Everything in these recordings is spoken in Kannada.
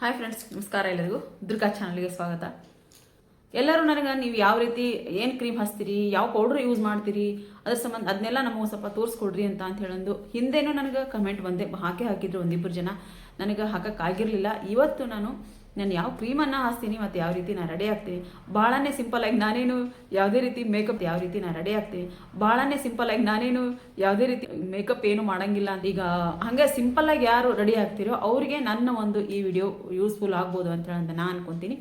ಹಾಯ್ ಫ್ರೆಂಡ್ಸ್ ನಮಸ್ಕಾರ ಎಲ್ಲರಿಗೂ. ದುರ್ಗಾ ಚಾನಲ್ಗೆ ಸ್ವಾಗತ. ಎಲ್ಲರೂ ನನಗೆ ನೀವು ಯಾವ ರೀತಿ, ಏನು ಕ್ರೀಮ್ ಹಚ್ತೀರಿ, ಯಾವ ಪೌಡ್ರ್ ಯೂಸ್ ಮಾಡ್ತೀರಿ, ಅದ್ರ ಸಂಬಂಧ ಅದನ್ನೆಲ್ಲ ನಮಗೆ ಸ್ವಲ್ಪ ತೋರಿಸ್ಕೊಡ್ರಿ ಅಂತ ಅಂತ ಹೇಳಂದು ಹಿಂದೆನೂ ನನಗೆ ಕಮೆಂಟ್ ಬಂದೆ. ಹಾಕೇ ಹಾಕಿದ್ರು ಒಂದಿಬ್ಬರು ಜನ. ನನಗೆ ಹಾಕೋಕ್ಕಾಗಿರಲಿಲ್ಲ ಇವತ್ತು ನಾನು ನಾನು ಯಾವ ಕ್ರೀಮನ್ನು ಹಾಸ್ತೀನಿ ಮತ್ತು ಯಾವ ರೀತಿ ನಾನು ರೆಡಿ ಆಗ್ತೀನಿ? ಭಾಳನೇ ಸಿಂಪಲ್ ಆಗಿ ನಾನೇನು ಯಾವುದೇ ರೀತಿ ಮೇಕಪ್ ಯಾವ ರೀತಿ ನಾನು ರೆಡಿ ಆಗ್ತೀನಿ? ಭಾಳನೇ ಸಿಂಪಲ್ ಆಗಿ ನಾನೇನು ಯಾವುದೇ ರೀತಿ ಮೇಕಪ್ ಏನು ಮಾಡಂಗಿಲ್ಲ ಅಂತ ಈಗ ಹಾಗೆ ಸಿಂಪಲ್ ಆಗಿ ಯಾರು ರೆಡಿ ಆಗ್ತಿರೋ ಅವರಿಗೆ ನನ್ನ ಒಂದು ಈ ವಿಡಿಯೋ ಯೂಸ್ಫುಲ್ ಆಗ್ಬೋದು ಅಂತ ನಾನು ಅನ್ಕೊಂತೀನಿ.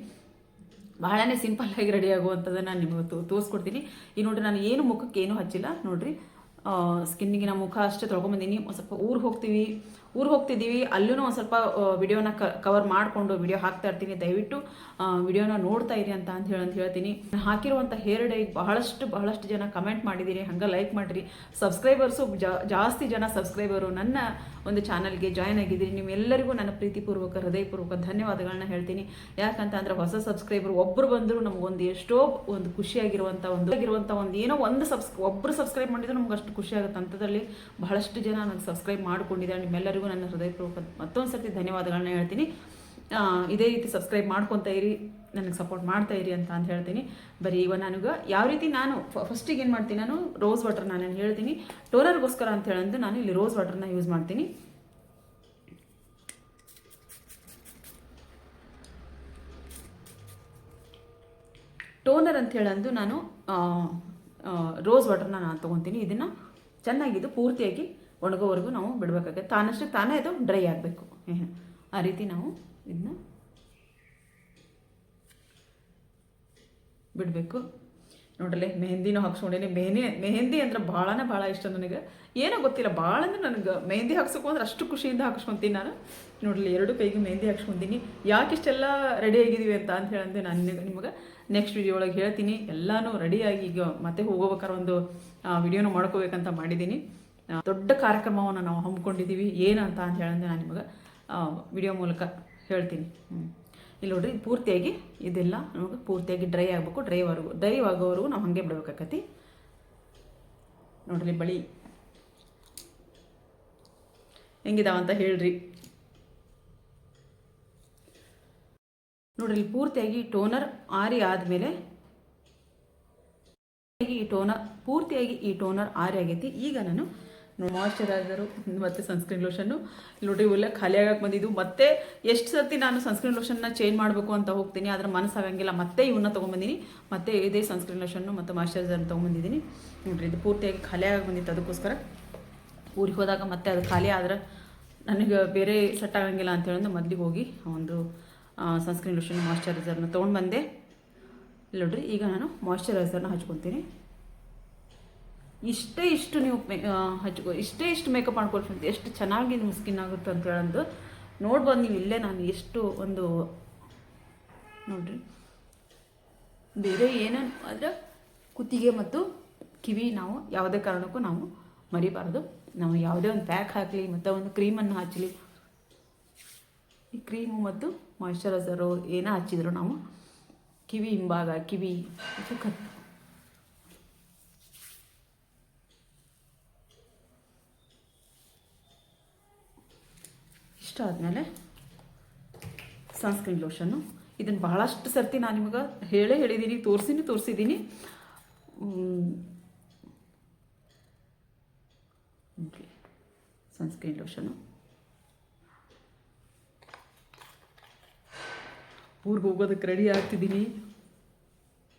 ಬಹಳನೇ ಸಿಂಪಲ್ ಆಗಿ ರೆಡಿ ಆಗುವಂಥದ್ದನ್ನು ನಾನು ನಿಮಗೆ ತೋರಿಸ್ಕೊಡ್ತೀನಿ. ಈ ನೋಡ್ರಿ ನಾನು ಏನು ಮುಖಕ್ಕೆ ಏನು ಹಚ್ಚಿಲ್ಲ. ನೋಡಿರಿ ಸ್ಕಿನ್ನಿಗೆ ನಮ್ಮ ಮುಖ ಅಷ್ಟೇ ತೊಳ್ಕೊಂಬಂದೀನಿ ಒಂದು ಸ್ವಲ್ಪ ಊರಿಗೆ ಹೋಗ್ತೀವಿ. ಊರಿಗೆ ಹೋಗ್ತಿದ್ದೀವಿ ಅಲ್ಲೂ ಒಂದು ಸ್ವಲ್ಪ ವಿಡಿಯೋನ ಕವರ್ ಮಾಡಿಕೊಂಡು ವಿಡಿಯೋ ಹಾಕ್ತಾ ಇರ್ತೀನಿ. ದಯವಿಟ್ಟು ವಿಡಿಯೋನ ನೋಡ್ತಾ ಇರಿ ಅಂತ ಅಂತ ಹೇಳಿ ಅಂತ ಹೇಳ್ತೀನಿ. ನಾನು ಹಾಕಿರುವಂಥ ಹೇರ್ ಡೈ ಬಹಳಷ್ಟು ಬಹಳಷ್ಟು ಜನ ಕಮೆಂಟ್ ಮಾಡಿದ್ದೀರಿ ಹಂಗೆ ಲೈಕ್ ಮಾಡಿರಿ. ಸಬ್ಸ್ಕ್ರೈಬರ್ಸು ಜಾಸ್ತಿ ಜನ ಸಬ್ಸ್ಕ್ರೈಬರು ನನ್ನ ಒಂದು ಚಾನಲ್ಗೆ ಜಾಯ್ನ್ ಆಗಿದ್ದೀರಿ ನಿಮ್ಮೆಲ್ಲರಿಗೂ ನನ್ನ ಪ್ರೀತಿಪೂರ್ವಕ, ಹೃದಯಪೂರ್ವಕ ಧನ್ಯವಾದಗಳನ್ನ ಹೇಳ್ತೀನಿ. ಯಾಕಂತ ಅಂದ್ರೆ ಹೊಸ ಸಬ್ಸ್ಕ್ರೈಬರ್ ಒಬ್ಬರು ಬಂದರೂ ನಮಗೊಂದು ಎಷ್ಟೋ ಒಂದು ಖುಷಿಯಾಗಿರುವಂಥ ಒಂದು ಆಗಿರುವಂಥ ಒಂದು ಏನೋ ಒಂದು ಸಬ್ಸ್ ಒಬ್ಬರು ಸಬ್ಸ್ಕ್ರೈಬ್ ಮಾಡಿದ್ರೆ ನಮ್ಗೆ ಅಷ್ಟು ಖುಷಿ ಆಗುತ್ತೆ. ಅಂಥದ್ರಲ್ಲಿ ಬಹಳಷ್ಟು ಜನ ನನಗೆ ಸಬ್ಸ್ಕ್ರೈಬ್ ಮಾಡ್ಕೊಂಡಿದ್ದಾರೆ. ನಿಮ್ಮೆಲ್ಲರಿಗೂ ನನ್ನ ಹೃದಯಪೂರ್ವಕ ಮತ್ತೊಂದು ಸರ್ತಿ ಧನ್ಯವಾದಗಳನ್ನ ಹೇಳ್ತೀನಿ. ಇದೇ ರೀತಿ ಸಬ್ಸ್ಕ್ರೈಬ್ ಮಾಡ್ಕೊತಾ ಇರಿ, ನನಗೆ ಸಪೋರ್ಟ್ ಮಾಡ್ತಾ ಇರಿ ಅಂತ ಅಂತ ಹೇಳ್ತೀನಿ. ಬರೀ ಇವಾಗ ನನಗೆ ಯಾವ ರೀತಿ ನಾನು ಫಸ್ಟಿಗೆ ಏನು ಮಾಡ್ತೀನಿ ನಾನು ರೋಸ್ ವಾಟರ್ ನಾನು ಹೇಳ್ತೀನಿ ಟೋನರ್ಗೋಸ್ಕರ ಅಂತ ಹೇಳಂದು ನಾನು ಇಲ್ಲಿ ರೋಸ್ ವಾಟರ್ನ ಯೂಸ್ ಮಾಡ್ತೀನಿ. ಟೋನರ್ ಅಂತ ಹೇಳಂದು ನಾನು ರೋಸ್ ವಾಟರ್ನ ನಾನು ತೊಗೊತೀನಿ. ಇದನ್ನು ಚೆನ್ನಾಗಿದ್ದು ಪೂರ್ತಿಯಾಗಿ ಒಣಗೋವರೆಗೂ ನಾವು ಬಿಡಬೇಕಾಗುತ್ತೆ. ತಾನಷ್ಟು ತಾನೇ ಅದು ಡ್ರೈ ಆಗಬೇಕು. ಆ ರೀತಿ ನಾವು ಇದನ್ನ ಬಿಡಬೇಕು. ನೋಡ್ರಲ್ಲೇ ಮೆಹಂದಿನೂ ಹಾಕ್ಸ್ಕೊಂಡೇನೆ. ಮೆಹಂದಿ ಮೆಹಂದಿ ಅಂದ್ರೆ ಭಾಳನೇ ಭಾಳ ಇಷ್ಟ ನನಗೆ. ಏನೋ ಗೊತ್ತಿಲ್ಲ ಭಾಳ ಅಂದ್ರೆ ನನಗೆ ಮೆಹಂದಿ ಹಾಕ್ಸೋಕು ಅಂದ್ರೆ ಅಷ್ಟು ಖುಷಿಯಿಂದ ಹಾಕ್ಸ್ಕೊತೀನಿ ನಾನು. ನೋಡಲಿ ಎರಡು ಕೈಗೆ ಮೆಹಂದಿ ಹಾಕ್ಸ್ಕೊತೀನಿ. ಯಾಕೆ ಇಷ್ಟೆಲ್ಲ ರೆಡಿ ಆಗಿದ್ದೀವಿ ಅಂತ ಅಂತ ಹೇಳಂದೆ ನಾನು ನಿಮಗೆ ನೆಕ್ಸ್ಟ್ ವಿಡಿಯೋ ಒಳಗೆ ಹೇಳ್ತೀನಿ. ಎಲ್ಲನೂ ರೆಡಿಯಾಗಿ ಈಗ ಮತ್ತೆ ಹೋಗೋಬೇಕಾದ್ರೆ ಒಂದು ವಿಡಿಯೋನ ಮಾಡ್ಕೋಬೇಕಂತ ಮಾಡಿದ್ದೀನಿ. ದೊಡ್ಡ ಕಾರ್ಯಕ್ರಮವನ್ನು ನಾವು ಹಮ್ಮಿಕೊಂಡಿದ್ದೀವಿ. ಏನು ಅಂತ ಹೇಳಂದ್ರೆ ನಾನು ನಿಮಗೆ ವಿಡಿಯೋ ಮೂಲಕ ಹೇಳ್ತೀನಿ. ಇಲ್ಲಿ ನೋಡ್ರಿ ಪೂರ್ತಿಯಾಗಿ ಇದೆಲ್ಲ ನಮಗೆ ಪೂರ್ತಿಯಾಗಿ ಡ್ರೈ ಆಗಬೇಕು. ಡ್ರೈ ಡೈ ಡ್ರೈ ಆಗೋವರೆಗೂ ನಾವು ಹಾಗೆ ಬಿಡ್ಬೇಕಾಕತಿ. ನೋಡ್ರಿ ಬಳಿ. ಹೆಂಗಿದಾವಂತ ಹೇಳ್ರಿ. ನೋಡ್ರಿ, ಇಲ್ಲಿ ಪೂರ್ತಿಯಾಗಿ ಟೋನರ್ ಆರಿ ಆದಮೇಲೆ ಈ ಟೋನರ್ ಪೂರ್ತಿಯಾಗಿ ಈ ಟೋನರ್ ಆರಿ ಆಗೈತಿ. ಈಗ ನಾನು ಮಾಯ್ಶ್ಚರೈಸರು ಮತ್ತು ಸನ್ಸ್ಕ್ರೀನ್ ಲೋಷನ್ನು ನೋಡ್ರಿ ಇವೆಲ್ಲ ಖಾಲಿ ಆಗಕ್ಕೆ ಬಂದಿದ್ದು. ಮತ್ತೆ ಎಷ್ಟು ಸರ್ತಿ ನಾನು ಸನ್ಸ್ಕ್ರೀನ್ ಲೋಷನ್ನ ಚೇಂಜ್ ಮಾಡಬೇಕು ಅಂತ ಹೋಗ್ತೀನಿ ಅದರ ಮನಸ್ಸಾಗಂಗಿಲ್ಲ ಮತ್ತೆ ಇವನ್ನ ತೊಗೊಂಬಂದಿನಿ. ಮತ್ತೆ ಇದೇ ಸನ್ಸ್ಕ್ರೀನ್ ಲೋಷನ್ನು ಮತ್ತು ಮಾಯಶ್ಚರೈಸರ್ನ ತೊಗೊಂಬಂದಿದ್ದೀನಿ ನೋಡಿರಿ, ಇದು ಪೂರ್ತಿಯಾಗಿ ಖಾಲಿ ಆಗಕ್ಕೆ ಬಂದಿತ್ತು. ಅದಕ್ಕೋಸ್ಕರ ಊರಿಗೆ ಹೋದಾಗ ಮತ್ತೆ ಅದು ಖಾಲಿ ಆದ್ರೆ ನನಗೆ ಬೇರೆ ಸೆಟ್ ಆಗಂಗಿಲ್ಲ ಅಂತ ಹೇಳಿದ್ರೆ ಮೊದಲಿಗೆ ಹೋಗಿ ಒಂದು ಸನ್ಸ್ಕ್ರೀನ್ ಲೋಷನ್ ಮಾಯಶ್ಚರೈಸರ್ನ ತೊಗೊಂಡು ಬಂದೆ ನೋಡ್ರಿ, ಈಗ ನಾನು ಮಾಯಶ್ಚರೈಸರ್ನ ಹಚ್ಕೊತೀನಿ. ಇಷ್ಟೇ ಇಷ್ಟು ನೀವು ಮೇ ಹಚ್ಕೊ ಇಷ್ಟೇ ಇಷ್ಟು ಮೇಕಪ್ ಮಾಡ್ಕೊಳ್ತೀನಿ ಎಷ್ಟು ಚೆನ್ನಾಗಿ ನಿಮ್ಮ ಸ್ಕಿನ್ ಆಗುತ್ತೆ ಅಂತ ಹೇಳಂದು ನೋಡ್ಬೋದು ನೀವು ಇಲ್ಲೇ ನಾನು ಎಷ್ಟು ಒಂದು ನೋಡ್ರಿ. ಬೇರೆ ಏನೇನು ಅಂದರೆ ಕುತ್ತಿಗೆ ಮತ್ತು ಕಿವಿ ನಾವು ಯಾವುದೇ ಕಾರಣಕ್ಕೂ ನಾವು ಮರಿಬಾರ್ದು. ನಾವು ಯಾವುದೇ ಒಂದು ಪ್ಯಾಕ್ ಹಾಕಲಿ ಮತ್ತು ಒಂದು ಕ್ರೀಮನ್ನು ಹಚ್ಚಲಿ ಈ ಕ್ರೀಮು ಮತ್ತು ಮಾಯ್ಶ್ಚರೈಸರು ಏನೇ ಹಚ್ಚಿದ್ರು ನಾವು ಕಿವಿ ಹಿಂಭಾಗ, ಕಿವಿ ಕತ್ತು ಇಷ್ಟ ಆದಮೇಲೆ ಸನ್ಸ್ಕ್ರೀನ್ ಲೋಷನ್ನು ಇದನ್ನು ಬಹಳಷ್ಟು ಸರ್ತಿ ನಾನು ನಿಮಗೆ ಹೇಳೇ ಹೇಳಿದ್ದೀನಿ ತೋರಿಸಿನಿ ತೋರಿಸಿದ್ದೀನಿ ಸನ್ಸ್ಕ್ರೀನ್ ಲೋಷನ್ನು ಊರಿಗೆ ಹೋಗೋದಕ್ಕೆ ರೆಡಿ ಆಗ್ತಿದ್ದೀನಿ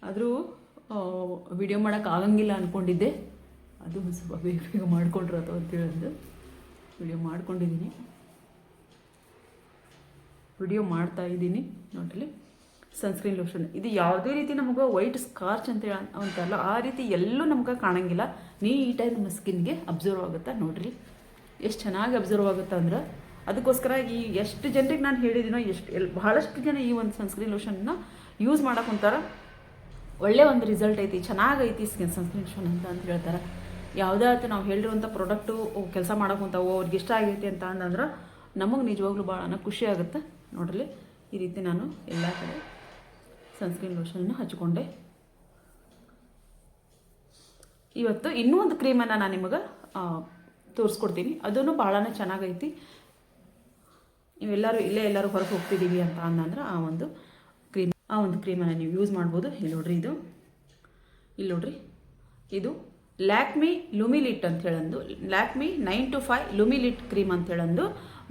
ಆದರೂ ವಿಡಿಯೋ ಮಾಡೋಕ್ಕೆ ಆಗಂಗಿಲ್ಲ ಅಂದ್ಕೊಂಡಿದ್ದೆ ಅದು ಸ್ವಲ್ಪ ಬೇಗ ಬೇಗ ಮಾಡ್ಕೊಂಡ್ರದು ಅಂತ ಹೇಳೋದು ವಿಡಿಯೋ ಮಾಡ್ಕೊಂಡಿದ್ದೀನಿ ವಿಡಿಯೋ ಮಾಡ್ತಾ ಇದ್ದೀನಿ ನೋಡಲಿ ಸನ್ಸ್ಕ್ರೀನ್ ಲೋಷನ್ ಇದು ಯಾವುದೇ ರೀತಿ ನಮಗೆ ವೈಟ್ ಸ್ಕಾರ್ಚ್ ಅಂತ ಅಂತಲ್ಲ ಆ ರೀತಿ ಎಲ್ಲೂ ನಮ್ಗೆ ಕಾಣಂಗಿಲ್ಲ. ನೀಟಾಗಿ ನಮ್ಮ ಸ್ಕಿನ್ಗೆ ಅಬ್ಸರ್ವ್ ಆಗುತ್ತೆ ನೋಡ್ರಿ. ಎಷ್ಟು ಚೆನ್ನಾಗಿ ಅಬ್ಸರ್ವ್ ಆಗುತ್ತೆ ಅಂದ್ರೆ, ಅದಕ್ಕೋಸ್ಕರ ಈ ಎಷ್ಟು ಜನರಿಗೆ ನಾನು ಹೇಳಿದ್ದೀನೋ ಎಷ್ಟು ಎಲ್ ಬಹಳಷ್ಟು ಜನ ಈ ಒಂದು ಸನ್ಸ್ಕ್ರೀನ್ ಲೋಷನ್ನ ಯೂಸ್ ಮಾಡಕ್ಕೆ ಕುಂತಾರ. ಒಳ್ಳೆ ಒಂದು ರಿಸಲ್ಟ್ ಐತಿ, ಚೆನ್ನಾಗೈತಿ ಸ್ಕಿನ್ ಸನ್ಸ್ಕ್ರೀನ್ ಲೋಷನ್ ಅಂತ ಅಂತ ಹೇಳ್ತಾರೆ. ಯಾವುದೇ ಆಯ್ತು ನಾವು ಹೇಳಿರುವಂಥ ಪ್ರಾಡಕ್ಟು ಕೆಲಸ ಮಾಡಕ್ಕೆ ಓ ಅವ್ರಿಗೆ ಇಷ್ಟ ಆಗೈತಿ ಅಂತ ಅಂದ್ರೆ, ನಮಗೆ ನಿಜವಾಗ್ಲೂ ಭಾಳ ಖುಷಿ ಆಗುತ್ತೆ ನೋಡ್ರಿ ಈ ರೀತಿ ನಾನು ಎಲ್ಲ ಕಡೆ ಸನ್ಸ್ಕ್ರೀನ್ ಲೋಷನ್ನ ಹಚ್ಕೊಂಡೆ ಇವತ್ತು ಇನ್ನೂ ಒಂದು ಕ್ರೀಮನ್ನು ನಾನು ನಿಮಗೆ ತೋರಿಸ್ಕೊಡ್ತೀನಿ. ಅದೂ ಭಾಳನೇ ಚೆನ್ನಾಗೈತಿ. ನೀವೆಲ್ಲರೂ ಇಲ್ಲೇ ಎಲ್ಲರೂ ಹೊರಗೆ ಹೋಗ್ತಿದ್ದೀವಿ ಅಂತ ಅಂದ್ರೆ ಆ ಒಂದು ಕ್ರೀಮ್ ಆ ಒಂದು ಕ್ರೀಮನ್ನು ನೀವು ಯೂಸ್ ಮಾಡ್ಬೋದು. ಇಲ್ಲಿ ನೋಡ್ರಿ ಇದು. ಇಲ್ಲಿ ನೋಡ್ರಿ. ಇದು ಲ್ಯಾಕ್ಮಿ ಲುಮಿಲಿಟ್ ಅಂತ ಹೇಳಂದು ಲ್ಯಾಕ್ಮಿ ನೈನ್ ಟು ಫೈವ್ ಲುಮಿಲಿಟ್ ಕ್ರೀಮ್ ಅಂತ ಹೇಳಂದು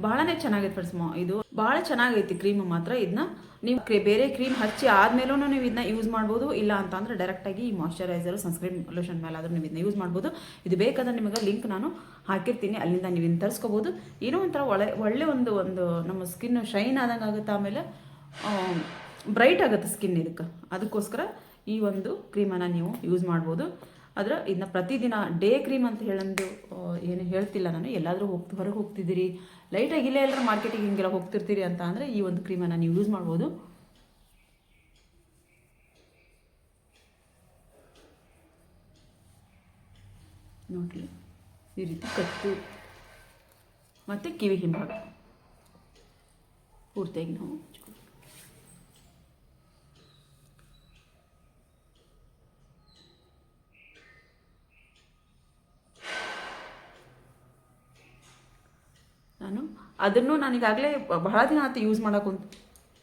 ಬಹಳನೇ ಚೆನ್ನಾಗೈತೆ ಫ್ರೆಂಡ್ಸ್ ಇದು ಭಾಳ ಚೆನ್ನಾಗೈತಿ ಕ್ರೀಮ್ ಮಾತ್ರ. ಇದನ್ನ ನೀವು ಬೇರೆ ಕ್ರೀಮ್ ಹಚ್ಚಿ ಆದ್ಮೇಲೂ ನೀವು ಇದನ್ನ ಯೂಸ್ ಮಾಡ್ಬೋದು. ಇಲ್ಲ ಅಂತ ಅಂದ್ರೆ ಡೈರೆಕ್ಟಾಗಿ ಈ ಮಾಯಶ್ಚರೈಸರ್ ಸನ್ಸ್ಕ್ರೀನ್ ಲೋಷನ್ ಮೇಲೆ ಆದ್ರೂ ನೀವು ಇದನ್ನ ಯೂಸ್ ಮಾಡ್ಬೋದು. ಇದು ಬೇಕಾದ್ರೆ ನಿಮಗೆ ಲಿಂಕ್ ನಾನು ಹಾಕಿರ್ತೀನಿ. ಅಲ್ಲಿಂದ ನೀವು ಇದನ್ನ ತರಿಸ್ಕೋಬೋದು. ಏನೋ ಒಂಥರ ಒಳ್ಳೆ ಒಳ್ಳೆ ಒಂದು ಒಂದು ನಮ್ಮ ಸ್ಕಿನ್ ಶೈನ್ ಆದಂಗೆ ಆಗುತ್ತೆ. ಆಮೇಲೆ ಬ್ರೈಟ್ ಆಗುತ್ತೆ ಸ್ಕಿನ್ ಇದಕ್ಕೆ. ಅದಕ್ಕೋಸ್ಕರ ಈ ಒಂದು ಕ್ರೀಮನ್ನು ನೀವು ಯೂಸ್ ಮಾಡ್ಬೋದು. ಆದ್ರೆ ಇದನ್ನ ಪ್ರತಿದಿನ ಡೇ ಕ್ರೀಮ್ ಅಂತ ಹೇಳಂದು ಏನು ಹೇಳ್ತಿಲ್ಲ ನಾನು. ಎಲ್ಲಾದರೂ ಹೋಗ್ತಿ ಹೊರಗೆ ಹೋಗ್ತಿದ್ದೀರಿ. ಲೈಟಾಗಿ ಇಲ್ಲೇ ಎಲ್ಲರೂ ಮಾರ್ಕೆಟಿಗೆ ಹಿಂಗೆಲ್ಲ ಹೋಗ್ತಿರ್ತೀರಿ ಅಂತ ಅಂದರೆ ಈ ಒಂದು ಕ್ರೀಮನ್ನು ನೀವು ಯೂಸ್ ಮಾಡ್ಬೋದು. ನೋಡಿ ಈ ರೀತಿ ಕತ್ತು ಮತ್ತು ಕಿವಿ ಹಿಂಭಾಗ. ಪೂರ್ತಿಯಾಗಿ ನಾವು ಹಚ್ಕೊಳ್ಬೇಕು. ನಾನು ಅದನ್ನು ನಾನು ಈಗಾಗಲೇ ಬಹಳ ದಿನ ಆಯ್ತು ಯೂಸ್ ಮಾಡೋಕ್ಕಂತು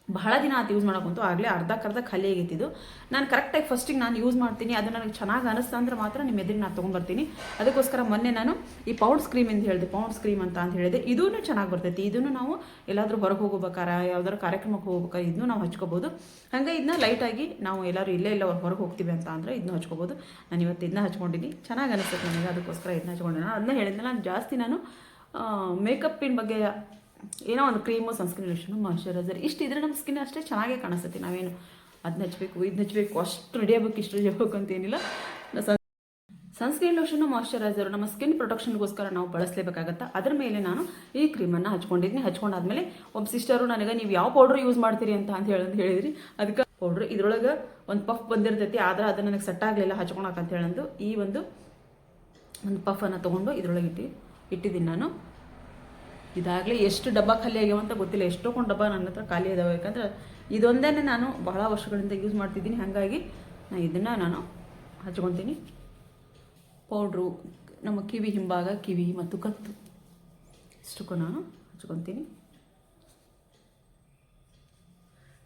ಬಹಳ ದಿನ ಆಯ್ತು ಯೂಸ್ ಮಾಡೋಕ್ಕಂತೂ ಆಗಲೇ ಅರ್ಧಕ್ಕರ್ಧ ಖಾಲಿ ಆಗೈತಿದ್ದು ನಾನು ಕರೆಕ್ಟಾಗಿ ಫಸ್ಟಿಗೆ ನಾನು ಯೂಸ್ ಮಾಡ್ತೀನಿ. ಅದು ನನಗೆ ಚೆನ್ನಾಗಿ ಅನಿಸ್ತಾ ಅಂದ್ರೆ ಮಾತ್ರ ನಿಮ್ಮ ಎದುರಿಗೆ ನಾನು ತೊಗೊಂಡ್ಬರ್ತೀನಿ. ಅದಕ್ಕೋಸ್ಕರ ಮೊನ್ನೆ ನಾನು ಈ ಪೌಡ್ ಕ್ರೀಮ್ ಅಂತ ಹೇಳಿದೆ ಪೌಡ್ ಸ್ಕ್ರೀಮ್ ಅಂತ ಅಂತ ಹೇಳಿದೆ. ಇದೂ ಚೆನ್ನಾಗಿ ಬರ್ತೈತಿ. ಇದನ್ನು ನಾವು ಎಲ್ಲಾದರೂ ಹೊರಗೆ ಹೋಗ್ಬೇಕಾರ, ಯಾವ್ದಾದ್ರು ಕಾರ್ಯಕ್ರಮಕ್ಕೆ ಹೋಗ್ಬೇಕಾರೆ ಇದನ್ನು ನಾವು ಹಚ್ಕೋಬೋದು. ಹಾಗೆ ಇದನ್ನ ಲೈಟಾಗಿ ನಾವು ಎಲ್ಲರೂ ಇಲ್ಲೇ ಇಲ್ಲ ಹೊರಗೆ ಹೋಗ್ತೀವಿ ಅಂತ ಅಂದರೆ ಇದನ್ನ ಹಚ್ಕೋಬೋದು. ನಾನು ಇವತ್ತು ಇದನ್ನ ಹಚ್ಕೊಂಡಿದ್ದೀನಿ. ಚೆನ್ನಾಗಿ ಅನಿಸ್ತೈತೆ ನನಗೆ. ಅದಕ್ಕೋಸ್ಕರ ಇದನ್ನ ಹಚ್ಕೊಂಡೆ ನಾನು ಅದನ್ನ ಹೇಳಿದ್ನಲ್ಲ ನಾನು ಜಾಸ್ತಿ ನಾನು ಮೇಕಪ್ಪಿನ ಬಗ್ಗೆ ಏನೋ ಒಂದು ಕ್ರೀಮು ಸನ್ಸ್ಕ್ರೀನ್ ಲೋಷನು ಮಾಯಶ್ಚರೈಸರ್. ಇಷ್ಟು ಇದ್ರೆ ನಮ್ಮ ಸ್ಕಿನ್ ಅಷ್ಟೇ ಚೆನ್ನಾಗೇ ಕಾಣಿಸ್ತೈತಿ. ನಾವೇನು ಅದನ್ನ ಹಚ್ಬೇಕು ಇದನ್ನ ಹಚ್ಬೇಕು ಅಷ್ಟು ರೆಡಿ ಆಗ್ಬೇಕು ಇಷ್ಟು ರೆಡಿ ಆಗಬೇಕು ಅಂತ ಏನಿಲ್ಲ. ಸನ್ಸ್ಕ್ರೀನ್ ಲೋಷನು ಮಾಯಶ್ಚರೈಸರು ನಮ್ಮ ಸ್ಕಿನ್ ಪ್ರೊಟೆಕ್ಷನ್ಗೋಸ್ಕರ ನಾವು ಬಳಸಲೇಬೇಕಾಗತ್ತೆ? ಅದ್ರ ಮೇಲೆ ನಾನು ಈ ಕ್ರೀಮನ್ನು ಹಚ್ಕೊಂಡಿದ್ದೀನಿ ಹಚ್ಕೊಂಡಾದ್ಮೇಲೆ ಒಬ್ಬ ಸಿಸ್ಟರು ನನಗೆ, ನೀವು ಯಾವ ಪೌಡ್ರ್ ಯೂಸ್ ಮಾಡ್ತೀರಿ ಅಂತ ಅಂತ ಹೇಳಿ ಅಂತ ಹೇಳಿದ್ರಿ. ಅದಕ್ಕೆ ಪೌಡ್ರ್ ಇದ್ರೊಳಗೆ ಒಂದು ಪಫ್ ಬಂದಿರ್ತೈತಿ. ಆದ್ರೆ ಅದು ನನಗೆ ಸೆಟ್ ಆಗಲಿಲ್ಲ ಹಚ್ಕೊಳಕ್ಕೆ ಹೇಳಂದು ಈ ಒಂದು ಒಂದು ಪಫನ್ನು ತೊಗೊಂಡು ಇದ್ರೊಳಗೆ ಇಟ್ಟು ಇಟ್ಟಿದ್ದೀನಿ ನಾನು. ಇದಾಗಲೇ ಎಷ್ಟು ಡಬ್ಬ ಖಾಲಿ ಆಗ್ಯಾವ ಅಂತ ಗೊತ್ತಿಲ್ಲ. ಎಷ್ಟೊಂದು ಡಬ್ಬ ನನ್ನ ಹತ್ರ ಖಾಲಿ ಇದಾವೆ ಯಾಕಂದ್ರೆ ಇದೊಂದೇ ನಾನು ಬಹಳ ವರ್ಷಗಳಿಂದ ಯೂಸ್ ಮಾಡ್ತಿದ್ದೀನಿ. ಹಾಗಾಗಿ ನಾನು ಇದನ್ನು ನಾನು ಹಚ್ಕೊತೀನಿ. ಪೌಡ್ರು, ನಮ್ಮ ಕಿವಿ ಹಿಂಭಾಗ, ಕಿವಿ ಮತ್ತು ಕತ್ತು. ಇಷ್ಟಕ್ಕೂ ನಾನು ಹಚ್ಕೊತೀನಿ.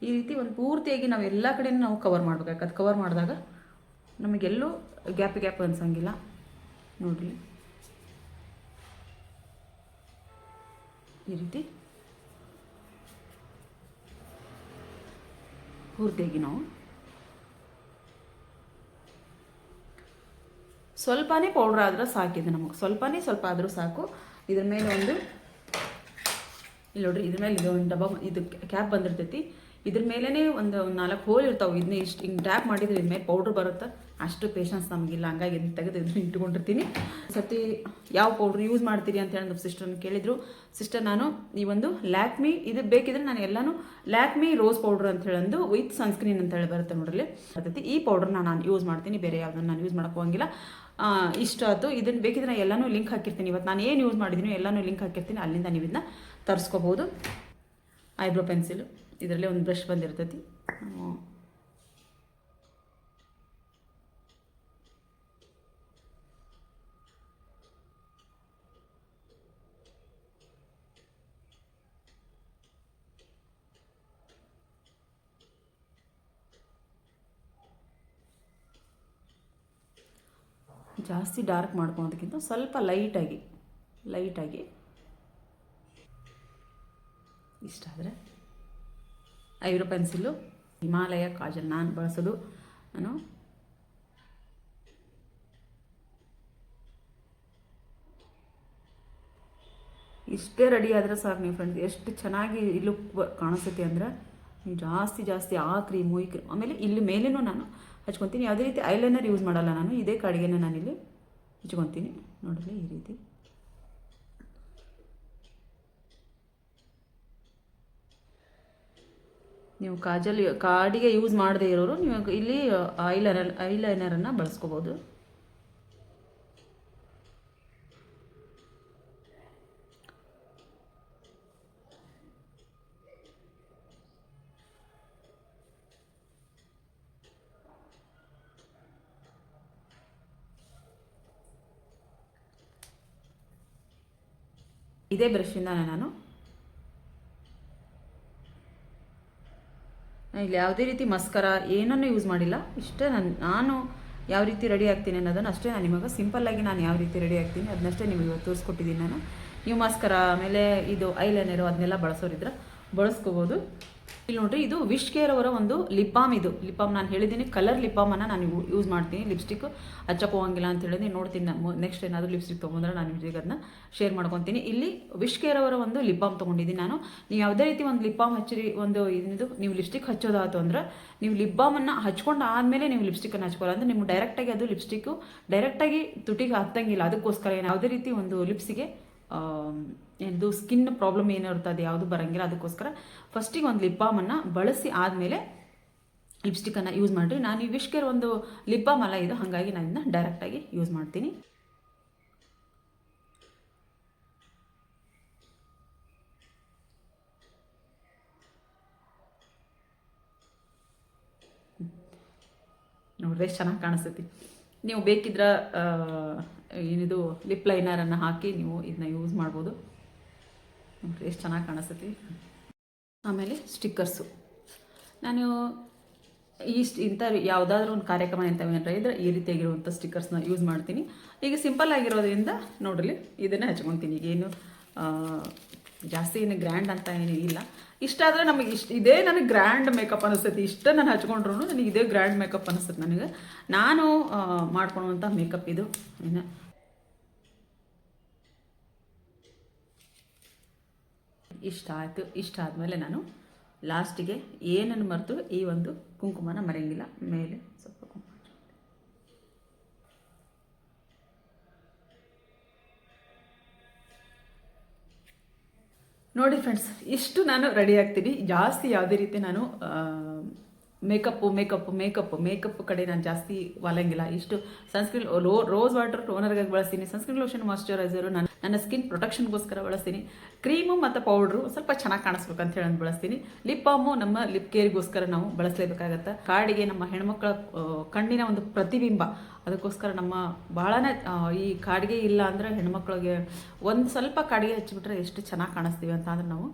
ಈ ರೀತಿ ಒಂದು ಪೂರ್ತಿಯಾಗಿ ನಾವು ಎಲ್ಲ ಕಡೆಯೂ ನಾವು ಕವರ್ ಮಾಡ್ಬೇಕು. ಯಾಕಂದ್ರೆ ಕವರ್ ಮಾಡಿದಾಗ ನಮಗೆಲ್ಲೂ ಗ್ಯಾಪ್ ಗ್ಯಾಪ್ ಅನ್ಸಂಗಿಲ್ಲ. ನೋಡ್ರಿ. ಈ ರೀತಿ. ಪೂರ್ತಿಯಾಗಿ ನಾವು. ಸ್ವಲ್ಪನೇ ಪೌಡ್ರ್ ಆದ್ರೆ ಸಾಕಿದೆ ನಮಗೆ. ಸ್ವಲ್ಪನೇ ಸ್ವಲ್ಪ ಆದರೂ ಸಾಕು. ಇದ್ರ ಮೇಲೆ ಒಂದು, ಇಲ್ಲಿ ನೋಡ್ರಿ, ಇದ್ರ ಮೇಲೆ ಇದು ಒಂದು ಡಬ್ಬ ಇದು ಕ್ಯಾಪ್ ಬಂದಿರ್ತೈತಿ. ಇದ್ರ ಮೇಲೇ ಒಂದು ನಾಲ್ಕು ಹೋಲ್ ಇರ್ತಾವೆ. ಇದನ್ನ ಇಷ್ಟು ಹಿಂಗೆ ಟ್ಯಾಪ್ ಮಾಡಿದ್ರೆ ಇದ್ರ ಮೇಲೆ ಪೌಡ್ರ್ ಬರುತ್ತೆ? ಅಷ್ಟು ಪೇಷನ್ಸ್ ನಮಗಿಲ್ಲ. ಹಂಗಾಗಿ ಇದನ್ನ ತೆಗೆದು ಇದನ್ನ ಇಟ್ಕೊಂಡಿರ್ತೀನಿ. ಸತಿ ಯಾವ ಪೌಡ್ರ್ ಯೂಸ್ ಮಾಡ್ತೀರಿ ಅಂತ ಹೇಳಿ ನಮ್ಮ ಸಿಸ್ಟರ್ನ ಕೇಳಿದ್ರು. ಸಿಸ್ಟರ್ ನಾನು ಈ ಒಂದು ಲ್ಯಾಕ್ಮಿ ಇದು ಬೇಕಿದ್ರೆ ನಾನು ಎಲ್ಲಾನು ಲ್ಯಾಕ್ಮಿ ರೋಸ್ ಪೌಡ್ರ್ ಅಂತ ಹೇಳಂದು ವಿತ್ ಸನ್ಸ್ಕ್ರೀನ್ ಅಂತ ಹೇಳಿ ಬರುತ್ತೆ ನೋಡ್ರಿ ಬರ್ತೈತಿ ಈ ಪೌಡ್ರನ್ನ ನಾನು ಯೂಸ್ ಮಾಡ್ತೀನಿ. ಬೇರೆ ಯಾವುದನ್ನು ನಾನು ಯೂಸ್ ಮಾಡೋಕೆ ಹೋಗಿಲ್ಲ. ಇಷ್ಟ ಆಯ್ತು. ಇದನ್ನು ಬೇಕಿದ್ರೆ ನಾನು ಎಲ್ಲನೂ ಲಿಂಕ್ ಹಾಕಿರ್ತೀನಿ. ಇವತ್ತು ನಾನು ಏನು ಯೂಸ್ ಮಾಡಿದ್ದೀನಿ ಎಲ್ಲನೂ ಲಿಂಕ್ ಹಾಕಿರ್ತೀನಿ. ಅಲ್ಲಿಂದ ನೀವು ಇದನ್ನ ತರಿಸ್ಕೋಬೋದು. ಐಬ್ರೋ ಪೆನ್ಸಿಲು ಇದರಲ್ಲೇ ಒಂದು ಬ್ರಷ್ ಬಂದಿರ್ತೈತಿ. ಜಾಸ್ತಿ ಡಾರ್ಕ್ ಮಾಡ್ಕೊಳೋದಕ್ಕಿಂತ ಸ್ವಲ್ಪ ಲೈಟಾಗಿ ಲೈಟಾಗಿ ಇಷ್ಟ ಆದರೆ ಐಬ್ರೋ ಪೆನ್ಸಿಲ್ಲು ಹಿಮಾಲಯ ಕಾಜಲ್ ನಾನು ಬಳಸೋದು. ನಾನು ಇಷ್ಟೇ ರೆಡಿ ಆದರೆ ಸಾಕು ನೀವು ಫ್ರೆಂಡ್ಸ್ ಎಷ್ಟು ಚೆನ್ನಾಗಿ ಲುಕ್ ಕಾಣಿಸುತ್ತೆ ಅಂದ್ರೆ ನೀವು ಜಾಸ್ತಿ ಜಾಸ್ತಿ ಆ ಕ್ರೀಮು ಈ ಕ್ರೀಮ್ ಆಮೇಲೆ ಇಲ್ಲಿ ಮೇಲೇನೂ ನಾನು ಹಚ್ಕೊತೀನಿ. ಯಾವುದೇ ರೀತಿ ಐಲೈನರ್ ಯೂಸ್ ಮಾಡಲ್ಲ ನಾನು. ಇದೇ ಕಡೆಗೇನೆ ನಾನಿಲ್ಲಿ ಹಚ್ಕೊತೀನಿ. ನೋಡಿರಿ ಈ ರೀತಿ. ನೀವು ಕಾಜಲ್ ಕಾಡಿಗೆ ಯೂಸ್ ಮಾಡದೇ ಇರೋರು ನೀವು ಇಲ್ಲಿ ಐಲೈನರ್ ಐಲೈನರನ್ನು ಬಳಸ್ಕೋಬೋದು. ಇದೇ ಬ್ರಷಿಂದ ನಾನು. ಇಲ್ಲಿ ಯಾವುದೇ ರೀತಿ ಮಸ್ಕರ ಏನನ್ನು ಯೂಸ್ ಮಾಡಿಲ್ಲ. ಇಷ್ಟೇ ನಾನು ನಾನು ಯಾವ ರೀತಿ ರೆಡಿ ಆಗ್ತೀನಿ ಅನ್ನೋದನ್ನು ಅಷ್ಟೇ ನಾನು ನಿಮಗೆ ಸಿಂಪಲ್ಲಾಗಿ ನಾನು ಯಾವ ರೀತಿ ರೆಡಿ ಆಗ್ತೀನಿ ಅದನ್ನಷ್ಟೇ ನಿಮಗೆ ಇವತ್ತು ತೋರಿಸ್ಕೊಟ್ಟಿದ್ದೀನಿ ನಾನು. ನೀವು ಮಸ್ಕರ, ಆಮೇಲೆ ಇದು ಐಲೈನರು ಅದನ್ನೆಲ್ಲ ಬಳಸೋರಿದ್ರೆ ಬಳಸ್ಕೋಬೋದು. ಇಲ್ಲಿ ನೋಡ್ರಿ, ಇದು ವಿಶ್ ಕೇರ್ ಅವರ ಒಂದು ಲಿಪ್ ಬಾಮ್ ಇದು. ಲಿಪ್ ಬಾಮ್ ನಾನು ಹೇಳಿದ್ದೀನಿ, ಕಲರ್ ಲಿಪ್ ಬಾಮನ್ನು ನಾನು ಯೂಸ್ ಮಾಡ್ತೀನಿ ಲಿಪ್ಸ್ಟಿಕ್ ಹಚ್ಚಕ್ಕೆ ಹೋಗಂಗಿಲ್ಲ ಅಂತ ಹೇಳಿದ್ರೆ ನೋಡ್ತೀನಿ ನಾನು. ನೆಕ್ಸ್ಟ್ ಏನಾದರೂ ಲಿಪ್ಸ್ಟಿಕ್ ತೊಗೊಂಡ್ರೆ ನಾನು ನಿಮಗೆ ಅದನ್ನ ಶೇರ್ ಮಾಡ್ಕೊತೀನಿ. ಇಲ್ಲಿ ವಿಶ್ ಕೇರ್ ಅವರ ಒಂದು ಲಿಪ್ ಬಾಮ್ ತೊಗೊಂಡಿದ್ದೀನಿ ನಾನು. ನೀವು ಯಾವುದೇ ರೀತಿ ಒಂದು ಲಿಪ್ ಬಾಮ್ ಹಚ್ಚಿರಿ ಒಂದು ಇದು ನೀವು ಲಿಪ್ಸ್ಟಿಕ್ ಹಚ್ಚೋದಾಯ್ತು ಅಂದ್ರೆ ನೀವು ಲಿಪ್ ಬಾಮನ್ನು ಹಚ್ಕೊಂಡು ಆದಮೇಲೆ ನೀವು ಲಿಪ್ಸ್ಟಿಕ್ಕನ್ನು ಹಚ್ಕೊಳ್ಳೋ ಅಂದರೆ ನಿಮ್ಗೆ ಡೈರೆಕ್ಟಾಗಿ ಅದು ಲಿಪ್ಸ್ಟಿಕ್ಕು ಡೈರೆಕ್ಟಾಗಿ ತುಟಿಗೆ ಹತ್ತಂಗಿಲ್ಲ ಅದಕ್ಕೋಸ್ಕರ ಏನು ಯಾವುದೇ ರೀತಿ ಒಂದು ಲಿಪ್ಸಿಗೆ ಇದು ಸ್ಕಿನ್ ಪ್ರಾಬ್ಲಮ್ ಏನೋ ಅದು ಯಾವುದು ಬರಂಗಿಲ್ಲ, ಅದಕ್ಕೋಸ್ಕರ ಫಸ್ಟಿಗೆ ಒಂದು ಲಿಪ್ ಬಾಮನ್ನು ಬಳಸಿ ಆದಮೇಲೆ ಲಿಪ್ಸ್ಟಿಕ್ಕನ್ನು ಯೂಸ್ ಮಾಡಿರಿ. ನಾನು ಈ ವಿಶ್ ಕೇರ್ ಒಂದು ಲಿಪ್ ಬಾಮ್ ಅಲ್ಲ ಇದು, ಹಾಗಾಗಿ ನಾನು ಇದನ್ನ ಡೈರೆಕ್ಟಾಗಿ ಯೂಸ್ ಮಾಡ್ತೀನಿ. ನೋಡ್ರಿ, ಎಷ್ಟು ಚೆನ್ನಾಗಿ ಕಾಣಿಸ್ತೈತಿ. ನೀವು ಬೇಕಿದ್ರೆ ಏನಿದು ಲಿಪ್ ಲೈನರನ್ನು ಹಾಕಿ ನೀವು ಇದನ್ನ ಯೂಸ್ ಮಾಡ್ಬೋದು. ಎಷ್ಟು ಚೆನ್ನಾಗಿ ಕಾಣಿಸ್ತೈತಿ. ಆಮೇಲೆ ಸ್ಟಿಕ್ಕರ್ಸು ನಾನು ಇಷ್ಟು ಇಂಥ ಯಾವುದಾದ್ರೂ ಒಂದು ಕಾರ್ಯಕ್ರಮ ಇಂಥವೇನಾರ ಇದ್ರೆ ಈ ರೀತಿಯಾಗಿರುವಂಥ ಸ್ಟಿಕ್ಕರ್ಸ್ನ ಯೂಸ್ ಮಾಡ್ತೀನಿ. ಈಗ ಸಿಂಪಲ್ ಆಗಿರೋದ್ರಿಂದ ನೋಡ್ರಿ, ಇದನ್ನೇ ಹಚ್ಕೊತೀನಿ. ಈಗ ಏನು ಜಾಸ್ತಿ ಏನು ಗ್ರ್ಯಾಂಡ್ ಅಂತ ಏನು ಇಲ್ಲ. ಇಷ್ಟ ಆದರೆ ನಮಗೆ ಇಷ್ಟ, ಇದೇ ನನಗೆ ಗ್ರ್ಯಾಂಡ್ ಮೇಕಪ್ ಅನಿಸ್ತೈತಿ. ಇಷ್ಟ ನಾನು ಹಚ್ಕೊಂಡ್ರು ನನಗೆ ಇದೇ ಗ್ರ್ಯಾಂಡ್ ಮೇಕಪ್ ಅನಿಸ್ತೈತೆ ನನಗೆ. ನಾನು ಮಾಡ್ಕೊಳುವಂಥ ಮೇಕಪ್ ಇದು. ಏನು? ಇಷ್ಟ ಆಯಿತು, ಇಷ್ಟ ಆದಮೇಲೆ ನಾನು ಲಾಸ್ಟಿಗೆ ಏನನ್ನು ಮರೆತು ಈ ಒಂದು ಕುಂಕುಮನ ಮರೆಯಂಗಿಲ್ಲ ಮೇಲೆ ಸ್ವಲ್ಪ ನೋಡಿ ಫ್ರೆಂಡ್ಸ್ ಇಷ್ಟು ನಾನು ರೆಡಿ ಆಗ್ತೀನಿ. ಜಾಸ್ತಿ ಯಾವುದೇ ರೀತಿ ನಾನು ಮೇಕಪ್ಪು ಮೇಕಪ್ಪು ಮೇಕಪ್ ಮೇಕಪ್ ಕಡೆ ನಾನು ಜಾಸ್ತಿ ಒಲಂಗಿಲ್ಲ. ಇಷ್ಟು ಸನ್ಸ್ಕ್ರೀನ್ ರೋಸ್ ವಾಟರ್ ಟೋನರ್ಗಾಗಿ ಬಳಸ್ತೀನಿ. ಸನ್ಸ್ಕ್ರೀನ್ ಲೋಷನ್ ಮಾಯಶ್ಚರೈಸರು ನಾನು ನನ್ನ ಸ್ಕಿನ್ ಪ್ರೊಟೆಕ್ಷನ್ಗೋಸ್ಕರ ಬಳಸ್ತೀನಿ. ಕ್ರೀಮು ಮತ್ತು ಪೌಡ್ರು ಸ್ವಲ್ಪ ಚೆನ್ನಾಗಿ ಕಾಣಿಸ್ಬೇಕು ಅಂತ ಹೇಳಿ ಬಳಸ್ತೀನಿ. ಲಿಪ್ ಬಾಮು ನಮ್ಮ ಲಿಪ್ ಕೇರ್ಗೋಸ್ಕರ ನಾವು ಬಳಸಲೇಬೇಕಾಗತ್ತೆ. ಕಾಡಿಗೆ ನಮ್ಮ ಹೆಣ್ಮಕ್ಳ ಕಣ್ಣಿನ ಒಂದು ಪ್ರತಿಬಿಂಬ, ಅದಕ್ಕೋಸ್ಕರ ನಮ್ಮ ಭಾಳನೇ ಈ ಕಾಡಿಗೆ ಇಲ್ಲ ಅಂದರೆ ಹೆಣ್ಮಕ್ಳಿಗೆ ಒಂದು ಸ್ವಲ್ಪ ಕಾಡಿಗೆ ಹಚ್ಚಿಬಿಟ್ರೆ ಎಷ್ಟು ಚೆನ್ನಾಗಿ ಕಾಣಿಸ್ತೀವಿ ಅಂತ ಅಂದ್ರೆ ನಾವು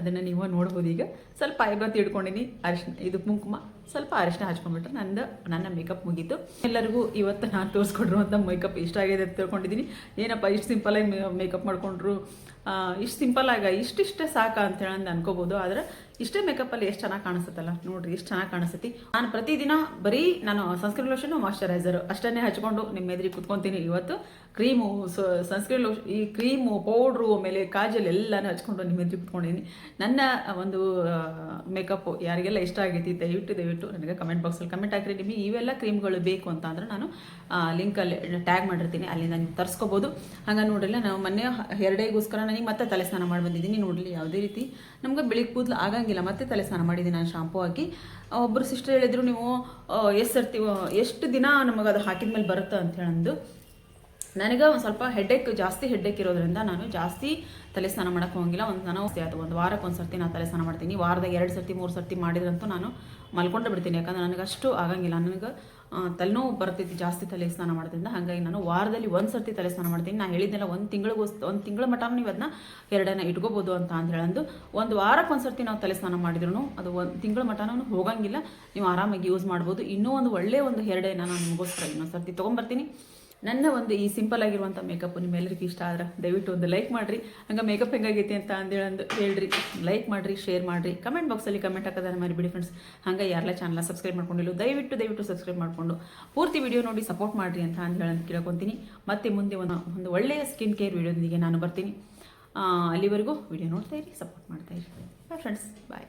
ಅದನ್ನು ನೀವು ನೋಡ್ಬೋದು. ಈಗ ಸ್ವಲ್ಪ ಐಬ್ರೋ ತಿಳ್ಕೊಂಡಿನಿ ಅರಿಶಿನ, ಇದು ಕುಂಕುಮ. ಸ್ವಲ್ಪ ಅರಿಶಿನ ಹಚ್ಕೊಂಡ್ಬಿಟ್ರೆ ನಂದು, ನನ್ನ ಮೇಕಪ್ ಮುಗೀತು. ಎಲ್ಲರಿಗೂ ಇವತ್ತು ನಾನು ತೋರಿಸ್ಕೊಡಿರುವಂಥ ಮೇಕಪ್ ಇಷ್ಟ ಆಗಿದೆ ಅಂತ ತಿಳ್ಕೊಂಡಿದ್ದೀನಿ ಏನಪ್ಪ, ಇಷ್ಟು ಸಿಂಪಲಾಗಿ ಮೇಕಪ್ ಮಾಡಿಕೊಂಡ್ರು. ಇಷ್ಟು ಸಿಂಪಲಾಗ ಇಷ್ಟಿಷ್ಟೇ ಸಾಕ ಅಂತ ಹೇಳಿ ಅನ್ಕೋಬೋದು ಆದರೆ ಇಷ್ಟೇ ಮೇಕಪ್ಪಲ್ಲಿ ಎಷ್ಟು ಚೆನ್ನಾಗಿ ಕಾಣಿಸುತ್ತಲ್ಲ? ನೋಡ್ರಿ, ಎಷ್ಟು ಚೆನ್ನಾಗಿ ಕಾಣಿಸುತ್ತೆ. ನಾನು ಪ್ರತಿದಿನ ಬರೀ ನಾನು ಸನ್ಸ್ಕ್ರೀನ್ ಲೋಷನು ಮಾಯ್ಚರೈಸರು ಅಷ್ಟನ್ನೇ ಹಚ್ಕೊಂಡು ನಿಮ್ಮ ಎದುರಿಗೆ ಕುತ್ಕೊತೀನಿ. ಇವತ್ತು ಕ್ರೀಮು ಸನ್ಸ್ಕ್ರೀನ್ ಲೋಷನ್ ಈ ಕ್ರೀಮು ಪೌಡ್ರು ಆಮೇಲೆ ಕಾಜಲ್ ಎಲ್ಲಾನು ಹಚ್ಕೊಂಡು ನಿಮ್ಮ ಎದುರಿಗೆ ಕುತ್ಕೊಂಡಿದ್ದೀನಿ. ನನ್ನ ಒಂದು ಮೇಕಪ್ಪು ಯಾರಿಗೆಲ್ಲ ಇಷ್ಟ ಆಗೈತಿ, ದಯವಿಟ್ಟು ದಯವಿಟ್ಟು ನನಗೆ ಕಮೆಂಟ್ ಬಾಕ್ಸಲ್ಲಿ ಕಮೆಂಟ್ ಹಾಕಿರಿ. ನಿಮಗೆ ಇವೆಲ್ಲ ಕ್ರೀಮ್ಗಳು ಬೇಕು ಅಂತ ಅಂದ್ರೆ ನಾನು ಲಿಂಕಲ್ಲಿ ಟ್ಯಾಗ್ ಮಾಡಿರ್ತೀನಿ. ಅಲ್ಲಿ ನಾನು ತರಿಸ್ಕೋಬೋದು. ಹಂಗೆ ನೋಡಿಲ್ಲ, ನಾವು ಮೊನ್ನೆ ಎರಡೇಗೋಸ್ಕರ ನನಗೆ ಮತ್ತೆ ತಲೆ ಸ್ನಾನ ಮಾಡಿ ಬಂದಿದ್ದೀನಿ. ನೋಡಲಿ, ಯಾವುದೇ ರೀತಿ ನಮ್ಗೆ ಬೆಳಿಗ್ಗೆ ಕೂದಲು ಆಗಂಗಿಲ್ಲ ಮತ್ತೆ ತಲೆ ಸ್ನಾನ ಮಾಡಿದ್ದೀನಿ ನಾನು ಶಾಂಪೂ ಹಾಕಿ. ಒಬ್ಬರು ಸಿಸ್ಟರ್ ಹೇಳಿದ್ರು, ನೀವು ಎಷ್ಟು ಸರ್ತಿ ಎಷ್ಟು ದಿನ ನಮಗೆ ಅದು ಹಾಕಿದ ಮೇಲೆ ಬರುತ್ತೆ? ಅಂತ ಹೇಳಂದು ನನಗೆ ಒಂದು ಸ್ವಲ್ಪ ಹೆಡ್ಡೇಕ್ ಜಾಸ್ತಿ ಹೆಡ್ಡೆಕ್ ಇರೋದ್ರಿಂದ ನಾನು ಜಾಸ್ತಿ ತಲೆ ಸ್ನಾನ ಮಾಡೋಕ್ಕೆ ಹೋಗಿಲ್ಲ. ಒಂದು ನಾನು ಅದು ಒಂದು ವಾರಕ್ಕೆ ಒಂದು ಸರ್ತಿ ನಾನು ತಲೆ ಸ್ನಾನ ಮಾಡ್ತೀನಿ. ವಾರದಾಗ ಎರಡು ಸರ್ತಿ, ಮೂರು ಸರ್ತಿ ಮಾಡಿದ್ರಂತೂ ನಾನು ಮಲ್ಕೊಂಡೇ ಬಿಡ್ತೀನಿ. ಯಾಕಂದ್ರೆ ನನಗೆ ಅಷ್ಟು ಆಗಂಗಿಲ್ಲ. ನನಗೆ ತಲೆನೋವು ಬರ್ತೈತಿ, ಜಾಸ್ತಿ ತಲೆ ಸ್ನಾನ ಮಾಡೋದ್ರಿಂದ. ಹಾಗಾಗಿ ನಾನು ವಾರದಲ್ಲಿ ಒಂದು ಸರ್ತಿ ತಲೆ ಸ್ನಾನ ಮಾಡ್ತೀನಿ. ನಾನು ಹೇಳಿದ್ದೆಲ್ಲ ಒಂದು ತಿಂಗಳಿಗೋಸ್ ಒಂದು ತಿಂಗಳ ಮಟ್ಟ ನೀವು ಅದನ್ನ ಎರಡನ್ನ ಇಟ್ಕೋಬೋದು ಅಂತ ಅಂತ ಹೇಳಂದು ಒಂದು ವಾರಕ್ಕೆ ಒಂದು ಸರ್ತಿ ನಾವು ತಲೆ ಸ್ನಾನ ಮಾಡಿದ್ರು ಅದು ಒಂದು ತಿಂಗಳ ಮಟನೂ ಹೋಗಂಗಿಲ್ಲ. ನೀವು ಆರಾಮಾಗಿ ಯೂಸ್ ಮಾಡ್ಬೋದು. ಇನ್ನೂ ಒಂದು ಒಳ್ಳೆಯ ಒಂದು ಎರಡೇನ ನಾನು ನಿಮಗೋಸ್ಕರ ಇನ್ನೊಂದು ಸರ್ತಿ ತೊಗೊಂಬರ್ತೀನಿ. ನನ್ನ ಒಂದು ಈ ಸಿಂಪಲ್ ಆಗಿರುವಂಥ ಮೇಕಪ್ ನಿಮ್ಮೆಲ್ಲರಿಗೂ ಇಷ್ಟ ಆದ್ರೆ ದಯವಿಟ್ಟು ಒಂದು ಲೈಕ್ ಮಾಡಿರಿ. ಹಂಗೆ ಮೇಕಪ್ ಹೆಂಗಾಗೈತಿ ಅಂತ ಅಂದೇಳಂದು ಹೇಳ್ರಿ. ಲೈಕ್ ಮಾಡಿರಿ ಶೇರ್ ಮಾಡಿರಿ. ಕಮೆಂಟ್ ಬಾಕ್ಸಲ್ಲಿ ಕಮೆಂಟ್ ಹಾಕೋದನ್ನ ಮರಿಬಿಡಿ ಫ್ರೆಂಡ್ಸ್ ಹಂಗೆ ಯಾರೆಲ್ಲ ಚಾನಲ್ ಸಬ್ಸ್ಕ್ರೈಬ್ ಮಾಡ್ಕೊಂಡಿಲ್ಲ, ದಯವಿಟ್ಟು ದಯವಿಟ್ಟು ಸಬ್ಸ್ಕ್ರೈಬ್ ಮಾಡಿಕೊಂಡು ಪೂರ್ತಿ ವಿಡಿಯೋ ನೋಡಿ ಸಪೋರ್ಟ್ ಮಾಡಿರಿ ಅಂತ ಅಂದೇಳಿ ಹೇಳಂತ ಕೇಳ್ಕೊತೀನಿ. ಮತ್ತೆ ಮುಂದೆ ಒಂದು ಒಂದು ಒಳ್ಳೆಯ ಸ್ಕಿನ್ ಕೇರ್ ವಿಡಿಯೋದೊಂದಿಗೆ ನಾನು ಬರ್ತೀನಿ. ಅಲ್ಲಿವರೆಗೂ ವಿಡಿಯೋ ನೋಡ್ತಾ ಇರಿ ಸಪೋರ್ಟ್ ಮಾಡ್ತಾ ಇರಿ. Friends bye